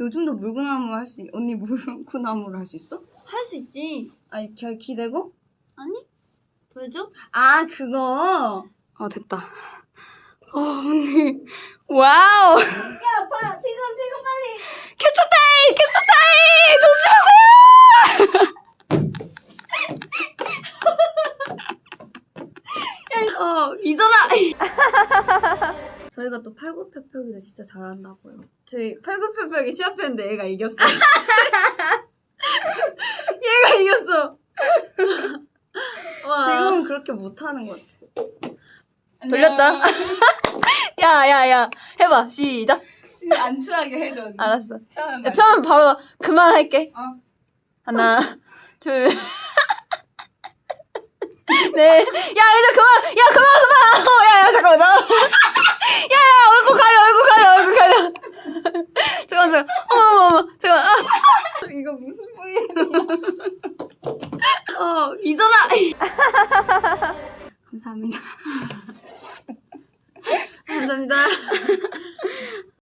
요즘도 물구나무 할 수, 언니 물구나무를 할 수 있어? 할 수 있지. 아니, 기, 기대고? 아니? 보여줘? 아, 그거. 아, 됐다. 어, 언니. 와우. 야, 봐. 지금, 지금 빨리. 캡처 타임! 캡처 타임! 조심하세요! 어, 잊어라! 저희가 또 팔굽혀펴기를 진짜 잘한다고요. 저희 팔굽혀펴기 시합했는데 얘가 이겼어. 얘가 이겼어. 와. 지금은 그렇게 못하는 것 같아. 돌렸다. 야, 야, 야. 해봐. 시작. 안 추하게 해줘. 언니. 알았어. 처음에 야, 처음 바로 그만할게. 어. 하나, 둘. 네. 야, 이제 그만. 야, 그만, 그만. 어, 야, 야, 잠깐만, 잠깐만. 잠깐만, 잠깐만. 어머, 어머, 어머. 잠깐만. 아. 이거 무슨 부위야? 어, 잊어라! 감사합니다. 감사합니다.